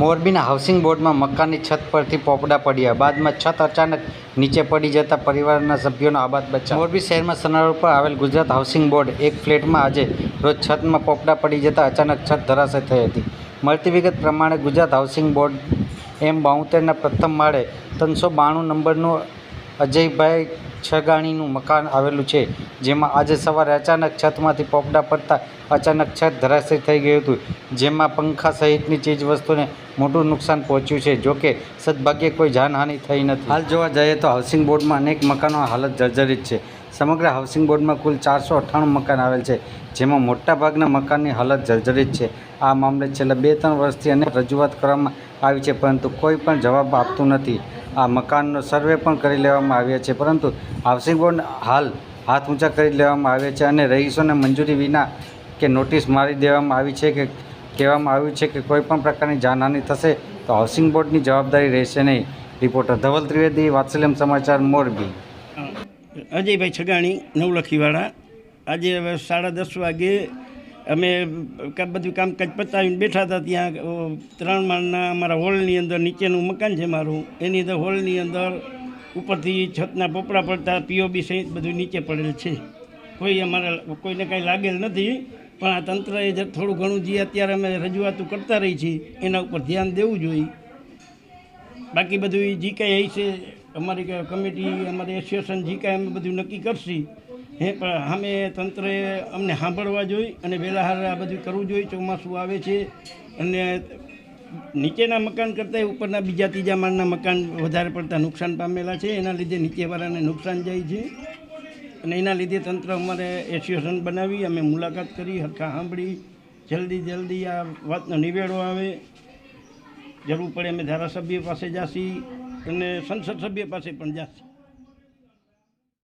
મોરબીના હાઉસિંગ બોર્ડમાં મકાનની છત પરથી પોપડા પડ્યા. બાદમાં છત અચાનક નીચે પડી જતા પરિવારના સભ્યોનો આબાદ બચાવ મોરબી શહેરમાં સનારોડ પર આવેલ ગુજરાત હાઉસિંગ બોર્ડ એક ફ્લેટમાં આજે રોજ છતમાં પોપડા પડી જતા અચાનક છત ધરાશય થઈ હતી. મળતી વિગત પ્રમાણે ગુજરાત હાઉસિંગ બોર્ડ એમ બાઉતેરના પ્રથમ માળે ત્રણસો બાણું નંબરનું અજયભાઈ છગાણીનું મકાન આવેલું છે, જેમાં આજે સવારે અચાનક છતમાંથી પોપડા પડતા અચાનક છત ધરાશય થઈ ગયું હતું, જેમાં પંખા સહિતની ચીજવસ્તુને મોટું નુકસાન પહોંચ્યું છે જોકે સદભાગ્યે કોઈ જાનહાનિ થઈ નથી. હાલ જોવા જઈએ તો હાઉસિંગ બોર્ડમાં અનેક મકાનો હાલત જર્જરિત છે. સમગ્ર હાઉસિંગ બોર્ડમાં કુલ ચારસો અઠ્ઠાણું મકાન આવેલ છે, જેમાં મોટાભાગના મકાનની હાલત જર્જરિત છે. આ મામલે છેલ્લા બે ત્રણ વર્ષથી અનેક રજૂઆત કરવામાં આવી છે, પરંતુ કોઈ પણ જવાબ આપતું નથી. આ મકાનનો સર્વે પણ કરી લેવામાં આવ્યા છે. પરંતુ હાઉસિંગ બોર્ડ હાલ હાથ ઊંચા કરી લેવામાં આવ્યા છે અને રહીશોને મંજૂરી વિના કે નોટિસ મારી દેવામાં આવી છે કે કહેવામાં આવ્યું છે કે કોઈપણ પ્રકારની જાનહાનિ થશે તો હાઉસિંગ બોર્ડની જવાબદારી રહેશે નહીં. રિપોર્ટર ધવલ ત્રિવેદી, વાત્સલ્યમ સમાચાર, મોરબી. અજયભાઈ છગાણી નવલખીવાળા આજે હવે સાડા દસ વાગે અમે બધું કામકાજ પતાવીને બેઠા હતા ત્યાં ત્રણ માળના અમારા હોલની અંદર નીચેનું મકાન છે મારું. એની અંદર હોલની અંદર ઉપરથી છતના પોપડા પડતા પીઓબી સહિત બધું નીચે પડેલ છે. કોઈ અમારા, કોઈને કાંઈ લાગેલ નથી, પણ આ તંત્રએ જે થોડું ઘણું જે અત્યારે અમે રજૂઆતો કરતા રહી છીએ, એના ઉપર ધ્યાન દેવું જોઈએ. બાકી બધું જે કાંઈ છે અમારી કમિટી, અમારી એસોસિએશન જે કાંઈ અમે બધું નક્કી કરશી હે, પણ અમે તંત્રએ અમને સાંભળવા જોઈએ અને વહેલા હાર આ બધું કરવું જોઈએ ચોમાસું આવે છે અને નીચેના મકાન કરતાં ઉપરના બીજા ત્રીજા માળના મકાન વધારે પડતા નુકસાન પામેલા છે. એના લીધે નીચેવાળાને નુકસાન જાય છે. અને એના લીધે તંત્ર અમારે એસોસિએશન બનાવી, અમે મુલાકાત કરી, હરખા સાંભળી. જલ્દી જલ્દી આ વાતનો નિવેડો આવે. જરૂર પડે અમે ધારાસભ્ય પાસે જાશી અને સંસદ સભ્ય પાસે પણ જાશી.